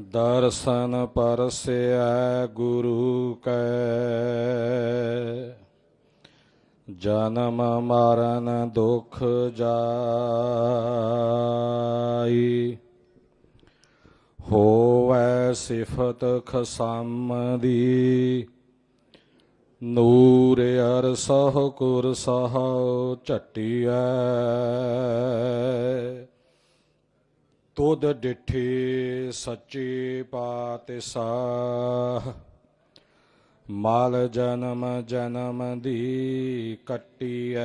ਦਰਸ਼ਨ ਪਰਸਿਆ ਗੁਰੂ ਕੈ। ਜਨਮ ਮਰਨ ਦੁਖ ਜਾਈ। ਹੋਵੈ ਸਿਫਤ ਖਸਮ ਦੀ। ਨੂਰ ਅਰਸਹ ਕੁਰ ਸਹ ਝਟਿਐ। ਤੁਧ ਡਿਠੇ ਸੱਚੇ ਪਾਤਸ਼ਾਹ, ਮਾਲ ਜਨਮ ਜਨਮ ਦੀ ਕੱਟੀਐ।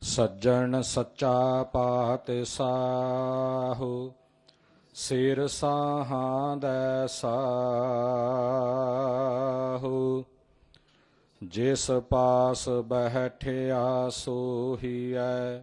ਸੱਜਣ ਸੱਚਾ ਪਾਤਸ਼ਾਹ, ਸਿਰ ਸਾਹਾਂ ਦਾ ਸਾਹੂ। ਜਿਸ ਪਾਸ ਬਹਿਠਿਆ ਸੋਹੀਐ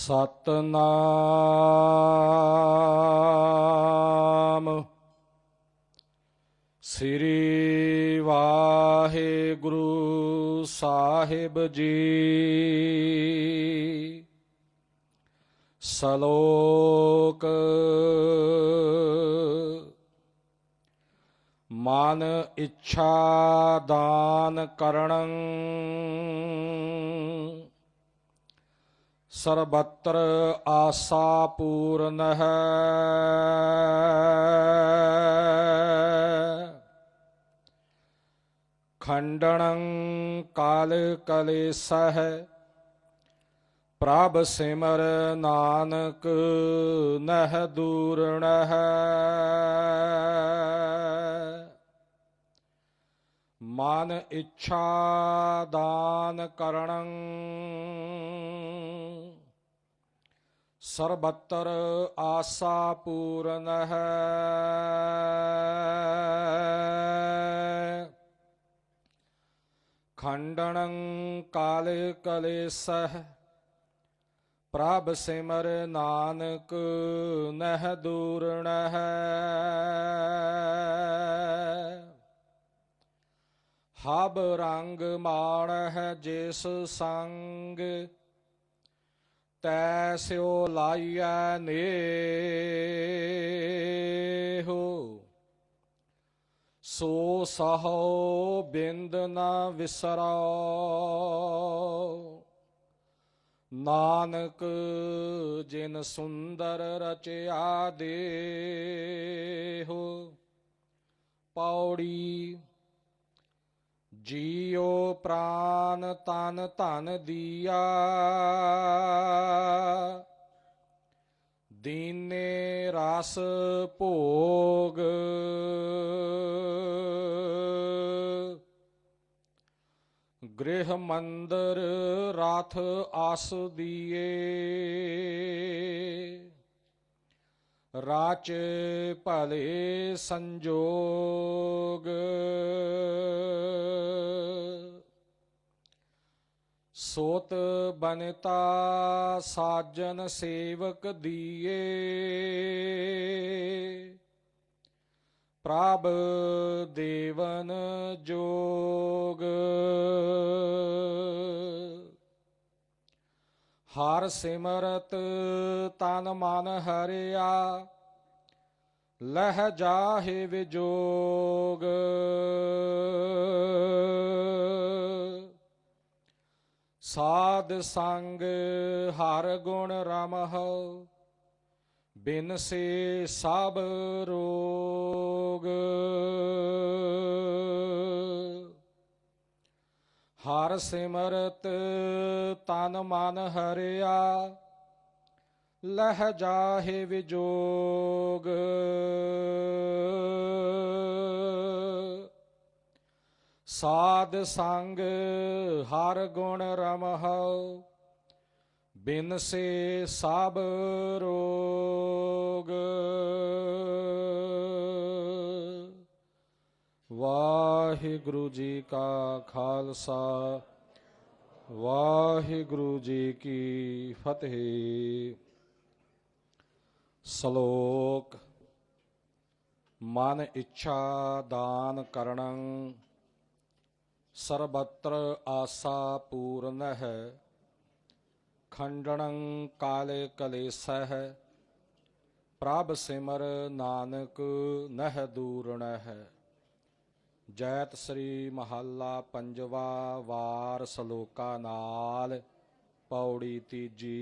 ਸਤਨਾਮ। ਸ੍ਰੀ ਵਾਹਿਗੁਰੂ ਸਾਹਿਬ ਜੀ। ਸ਼ਲੋਕ। ਮਨ ਇੱਛਾ ਦਾਨ ਕਰਣੰ ਸਰਬੱਤਰ ਆਸਾ ਪੂਰਨ ਹੈ। ਖੰਡਣੰ ਕਾਲ ਕਲੇਸਹ, ਪ੍ਰਭ ਸਿਮਰ ਨਾਨਕ ਨਹ ਦੂਰਣ ਹੈ ਮਨ ਇੱਛਾ ਦਾਨ ਕਰਣੰ ਸਰਬੱਤਰ ਆਸਾ ਪੂਰਨ ਹੈ। ਖੰਡਣੰ ਕਾਲ ਕਲੇਸਹ, ਪ੍ਰਭ ਸਿਮਰ ਨਾਨਕ ਨਹ ਦੂਰਣ ਹੈ ਹਬ ਰੰਗ ਮਾਣ ਹੈ ਜਿਸ ਸੰਗ ਤੈ ਤੈਸਿਓ ਲਾਈਐ ਨੇਹੋ। ਸੋ ਸਹੋ ਬਿੰਦ ਨਾ ਵਿਸਰਾਓ। ਨਾਨਕ ਜਿਨ ਸੁੰਦਰ ਰਚਿਆ ਦੇਹੋ, ਪੌੜੀ ਜੀਉ ਪ੍ਰਾਨ ਤਨ ਧਨ ਦੀਆ। ਦੀਨੇ ਰਸ ਭੋਗ। ਗ੍ਰਹਿ ਮੰਦਰ ਰਾਥ ਆਸ ਦੀਏ। ਰਾਚ ਭਲੇ ਸੰਜੋਗ। ਸੋਤ ਬਨਤਾ ਸਾਜਨ ਸੇਵਕ ਦੀਏ। ਪ੍ਰਭ ਦੇਵਨ ਜੋਗ। ਹਰ ਸਿਮਰਤ ਤਨ ਮਨ ਹਰਿਆ, ਲਹਿ ਜਾਹੇ ਵਿਜੋਗ। ਸਾਧ ਸੰਗ ਹਰ ਗੁਣ ਰਮਹੁ, ਬਿਨ ਸੇ ਸਭ ਰੋਗ। ਹਰ ਸਿਮਰਤ ਤਨ ਮਨ ਹਰਿਆ, ਲਹਿ ਜਾਹੇ ਵਿਜੋਗ। ਸਾਧ ਸੰਗ ਹਰ ਗੁਣ ਰਮਹੁ, ਬਿਨ ਸੇ ਸਭ ਰੋਗ। ਵਾਹਿਗੁਰੂ ਜੀ ਕਾ ਖਾਲਸਾ, ਵਾਹਿਗੁਰੂ ਜੀ ਕੀ ਫਤਿਹ। ਸ਼ਲੋਕ, ਮਨ ਇੱਛਾ ਦਾਨ ਕਰਣੰ ਸਰਬਤਰ ਆਸਾ ਪੂਰਨ ਹੈ ਖੰਡਣੰ ਕਾਲੇ ਕਲੇਸਹਿ, ਪ੍ਰਭ ਸਿਮਰ ਨਾਨਕ ਨਹਿ ਦੂਰਣ ਹੈ ਜੈਤ ਸ੍ਰੀ ਮਹੱਲਾ ਪੰਜਵਾ ਵਾਰ ਸ਼ਲੋਕਾ ਨਾਲ ਪੌੜੀ ਤੀਜੀ।